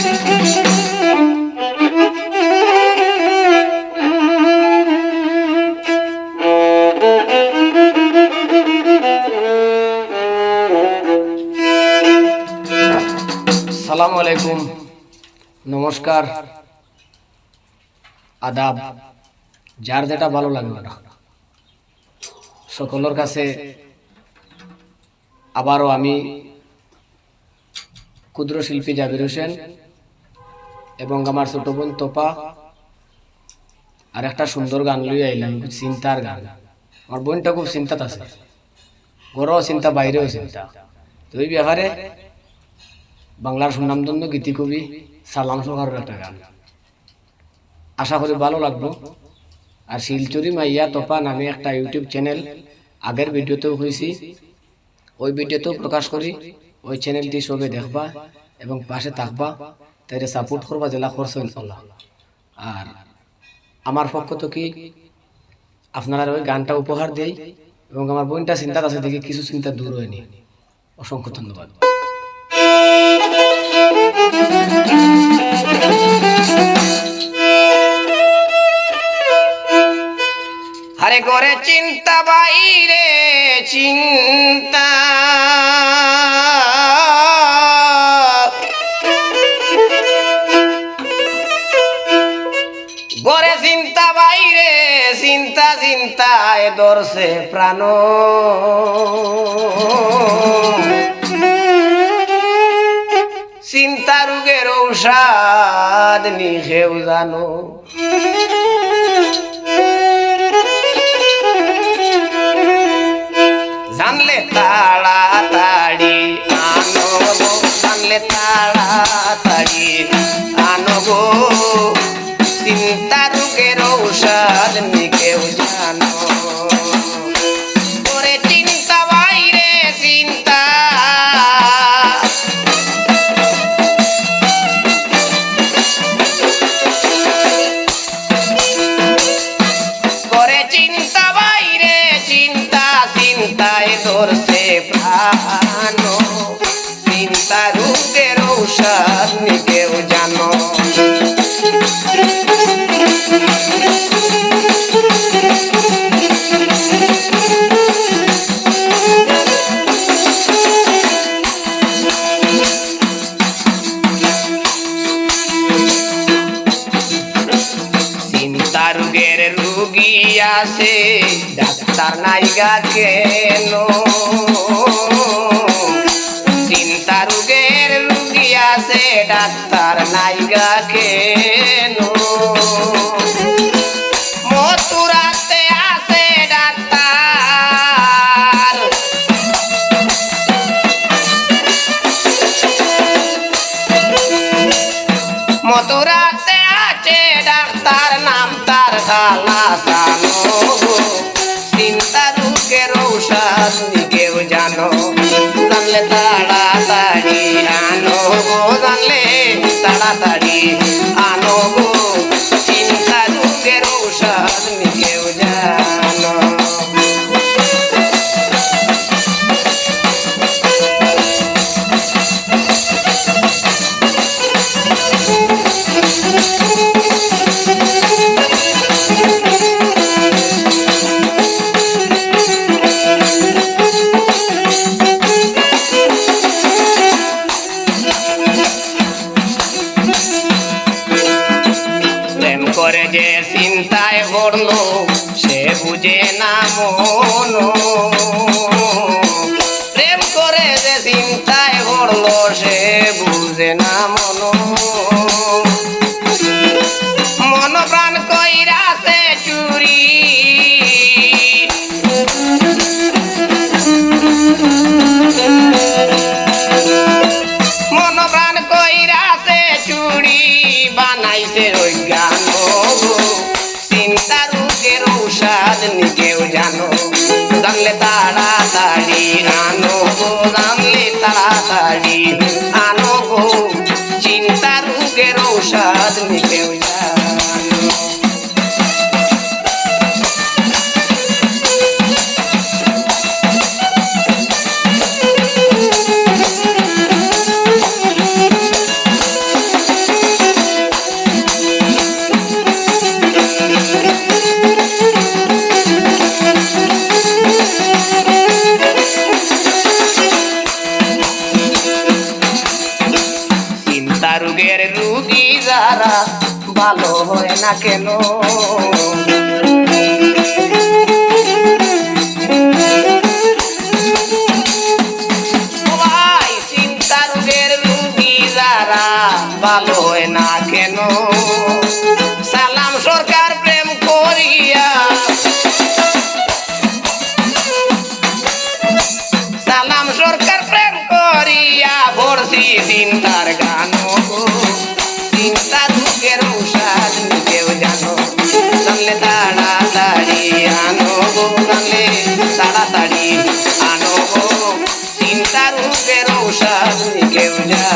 সালাম আলাইকুম। নমস্কার। আদাব। যার যেটা ভালো লাগে ওটা। সকলের কাছে আবারও আমি ক্ষুদ্র শিল্পী জাবির হোসেন এবং আমার ছোট বোন তোপা। আর একটা সুন্দর গান লই আইলাম চিন্তার গান। আমার বোনটা খুব চিন্তাত আছে। ঘরেও চিন্তা, বাইরেও চিন্তা। তো এই ব্যাপারে বাংলার সুনামধন্য গীতিকবি সালাম সরকারের একটা গান। আশা করি ভালো লাগল আর শিলচুরি মাইয়া তোপা নামে একটা ইউটিউব চ্যানেল আগের ভিডিওতেও হয়েছি ওই ভিডিওতেও প্রকাশ করি। ওই চ্যানেলটি সবে দেখবা এবং পাশে থাকবা। তাই সাপোর্ট করবা জেলা খরচ ইনশাল্লাহ আর আমার পক্ষ তো কি আপনারা ওই গানটা উপহার দেই এবং আমার বোনটা চিন্তার আছে দেখে কিছু চিন্তা দূর হয়নি। অসংখ্য ধন্যবাদ। আরে করে চিন্তা বাইরে, চিন্তা চিন্তায় দর্শে প্রাণ। চিন্তা রোগের ঔষধ নিখেও জানো। জানলে তাড়াতাড়ি আনো জানলে তাড়াতাড়ি আনো প্রাণ চিন্তা রোগের ঔষধ নিকেও জানো। রোগের রুগী আছে ডাক্তার নাইগা কেন? ডাক্তার নাইগা কেন? মথুরাতে আছে ডাক্তার। মথুরাতে আছে ডাক্তার কেউ জানো জানলে তাড়াতাড়ি আনো। তাড়াতাড়ি আনো গো চিন্তা রোগের ঔষধ কেউ সে বুঝে না মন। প্রেম করে যে চিন্তায় পড়ল সে বুঝে না মন। মন প্রাণ কইরাছে চুরি। মন প্রাণ কইরাছে চুরি, বানাইছে অজ্ঞান জানলে তাড়াতাড়ি আনো গো জানলে তাড়াতাড়ি আনো না কেন? চিন্তা রোগের রুগী যারা ভালো না কেন? রোষা কেউ যা